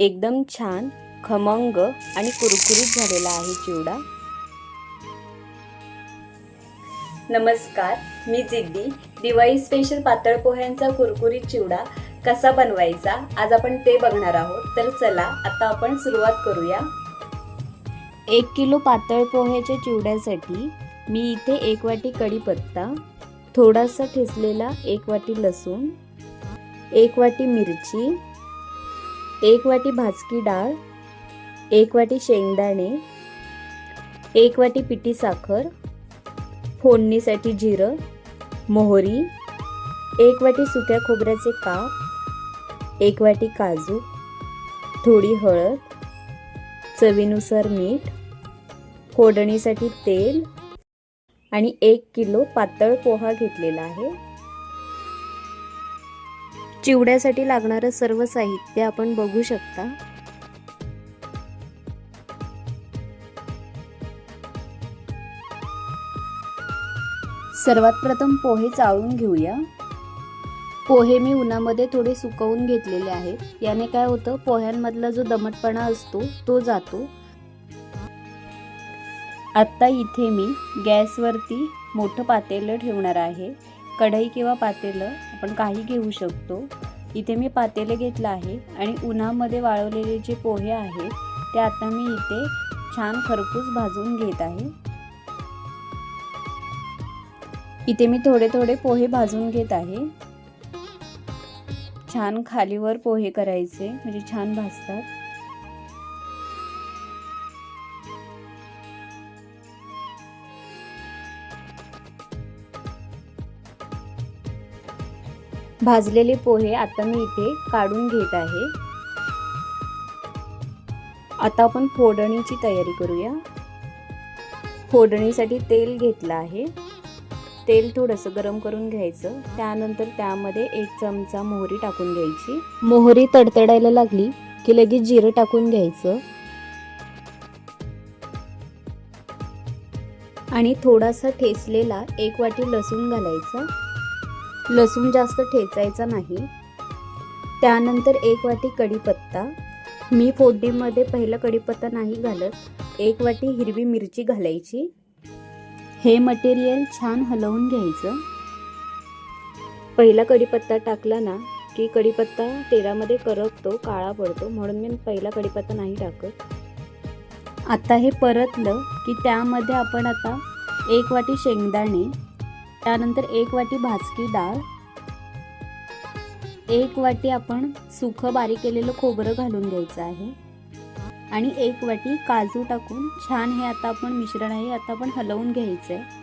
एकदम छान खमंग आणि कुरकुरीत झालेला आहे चिवडा. नमस्कार मी जिद्दी. दिवाळी स्पेशल पातळ पोह्यांचा कुरकुरीत चिवडा कसा बनवायचा आज आपण ते बघणार आहोत. तर चला आता आपण सुरुवात करूया. एक किलो पातळ पोह्याच्या चिवड्यासाठी मी इथे एक वाटी कढीपत्ता थोडासा ठेचलेला एक वाटी लसूण एक वाटी मिरची एक वाटी भाजकी डाळ एक वाटी शेंगदाणे एक वाटी पिठी साखर फोडणीसाठी जिरं मोहरी एक वाटी सुक्या खोबऱ्याचे काप एक वाटी काजू थोडी हळद चवीनुसार मीठ फोडणीसाठी तेल आणि एक किलो पातळ पोहा घेतलेला आहे. चिवड्यासाठी लागणारं सर्व साहित्य आपण बघू शकता. सर्वात प्रथम पोहे चाळून घेऊया. पोहे मी उन्हामध्ये थोडे सुकवून घेतलेले आहेत. याने काय होतं पोह्यांमधला जो दमटपणा असतो तो जातो. आत्ता इथे मी गॅसवरती मोठं पातेलं ठेवणार आहे. कढई किंवा पातेलं आपण काही घेऊ शकतो. इथे मी पातेले घेतलं आहे आणि उन्हामध्ये वाळवलेले जे पोहे आहेत ते आता मी इथे छान खरपूस भाजून घेत आहे. इथे मी थोडे थोडे पोहे भाजून घेत आहे. छान खालीवर पोहे करायचे म्हणजे छान भाजतात. भाजलेले पोहे आता मी इथे काढून घेत आहे. आता आपण फोडणीची तयारी करूया. फोडणीसाठी तेल घेतलं आहे. तेल थोडंसं गरम करून घ्यायचं. त्यानंतर त्यामध्ये एक चमचा मोहरी टाकून घ्यायची. मोहरी तडतडायला लागली की लगेच जिरं टाकून घ्यायचं. आणि थोडासा ठेचलेला एक वाटी लसूण घालायचा. लसूण जास्त ठेचायचा नाही. त्यानंतर एक वाटी कढीपत्ता. मी फोडणीमध्ये पहिला कढीपत्ता नाही घालत. एक वाटी हिरवी मिरची घालायची. हे मटेरियल छान हलवून घ्यायचं. पहिला कढीपत्ता टाकला ना की कढीपत्ता तेलामध्ये करपतो काळा पडतो म्हणून मी पहिला कढीपत्ता नाही टाकत. आता हे परतलं की त्यामध्ये आपण आता एक वाटी शेंगदाणे त्यानंतर एक वाटी भाजकी डाळ एक वाटी आपण सुखं बारीक केलेलं खोबरं घालून घ्यायचं आहे आणि एक वाटी काजू टाकून छान हे आता आपण मिश्रण आहे आता आपण हलवून घ्यायचं आहे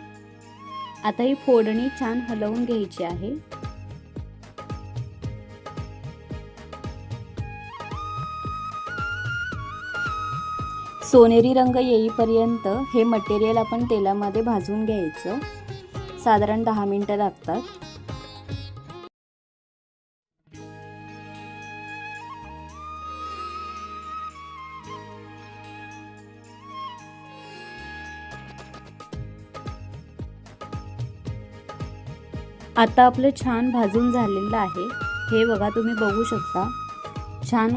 आता ही फोडणी छान हलवून घ्यायची आहे. सोनेरी रंग येईपर्यंत हे मटेरियल आपण तेलामध्ये भाजून घ्यायचं. साधारण दहा मिनटं लागतात. आता आपलं छान भाजून झालेलं आहे. हे बघा तुम्ही बघू शकता. छान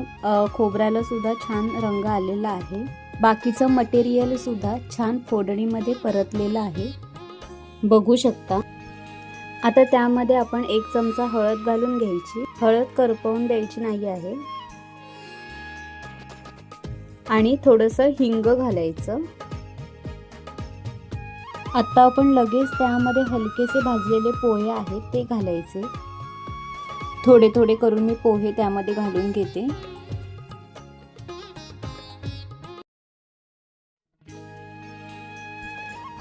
खोबऱ्याला सुद्धा छान रंग आलेला आहे. बाकीचं मटेरियल सुद्धा छान फोडणीमध्ये परतलेलं आहे. बघू शकता. आता त्यामध्ये आपण एक चमचा हळद घालून घ्यायची. हळद करपवून द्यायची नाही आहे. आणि थोडंसं हिंग घालायचं. आता आपण लगेच त्यामध्ये हलकेसे भाजलेले पोहे आहेत ते घालायचे. थोडे थोडे करून मी पोहे त्यामध्ये घालून घेते.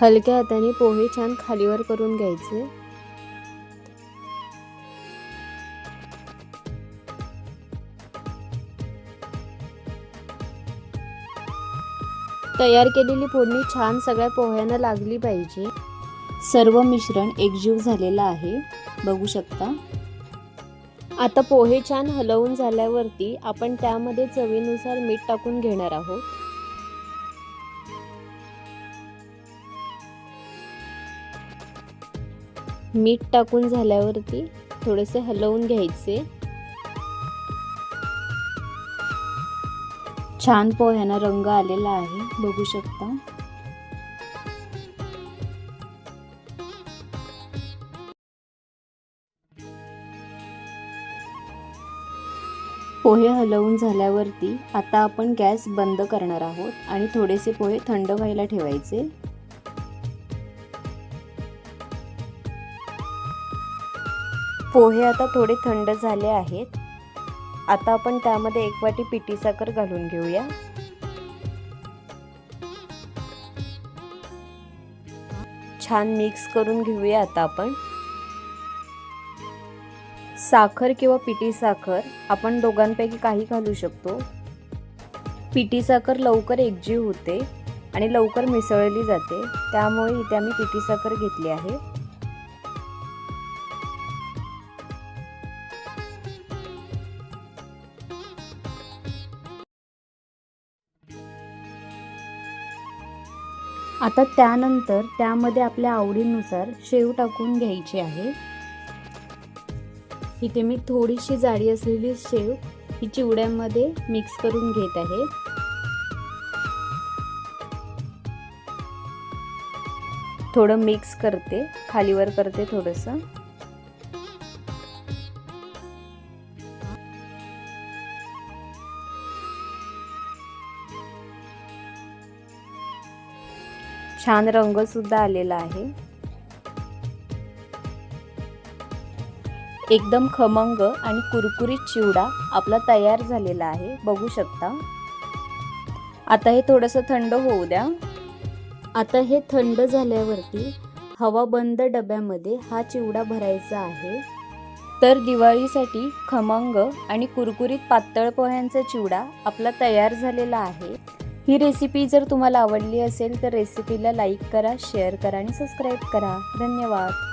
हलक्या हाताने पोहे छान खालीवर करून घ्यायचे. तयार केलेली फोडणी छान सगळ्या पोह्यांना लागली पाहिजे. सर्व मिश्रण एकजीव झालेलं आहे. बघू शकता. आता पोहे छान हलवून झाल्यावरती आपण त्यामध्ये चवीनुसार मीठ टाकून घेणार आहोत. मीठ टाकून झाल्यावरती थोडेसे हलवून घ्यायचे. छान पोह्यांना रंग आलेला आहे बघू शकता. पोहे हलवून झाल्यावरती आता आपण गॅस बंद करणार आहोत आणि थोडेसे पोहे थंड व्हायला ठेवायचे. पोहे आता थोडे थंड झाले आहेत. आता आपण त्यामध्ये एक वाटी पिठी साखर घालून घेऊया. छान मिक्स करून घेऊया आता आपण. साखर किंवा पिठी साखर आपण दोघांपैकी काही घालू शकतो. पिठी साखर लवकर एकजीव होते आणि लवकर मिसळली जाते. त्यामुळे इथे आम्ही पिठी साखर घेतली आहे. आता त्यानंतर त्यामध्ये आपल्या आवडीनुसार शेव टाकून घ्यायची आहे. इथे मी थोडीशी जाडी असलेली शेव ही चिवड्यामध्ये मिक्स करून घेत आहे. थोडं मिक्स करते खालीवर करते थोडंसं. छान रंग सुद्धा आलेला आहे. एकदम खमंग आणि कुरकुरीत चिवडा आपला तयार झालेला आहे. बघू शकता. आता हे थोडंसं थंड होऊ द्या. आता हे थंड झाल्यावरती हवा बंद डब्यामध्ये हा चिवडा भरायचा आहे. तर दिवाळीसाठी खमंग आणि कुरकुरीत पातळ पोह्यांचा चिवडा आपला तयार झालेला आहे. ही रेसिपी जर तुम्हाला आवडली असेल तर रेसिपीला लाईक करा शेअर करा आणि सबस्क्राईब करा. धन्यवाद.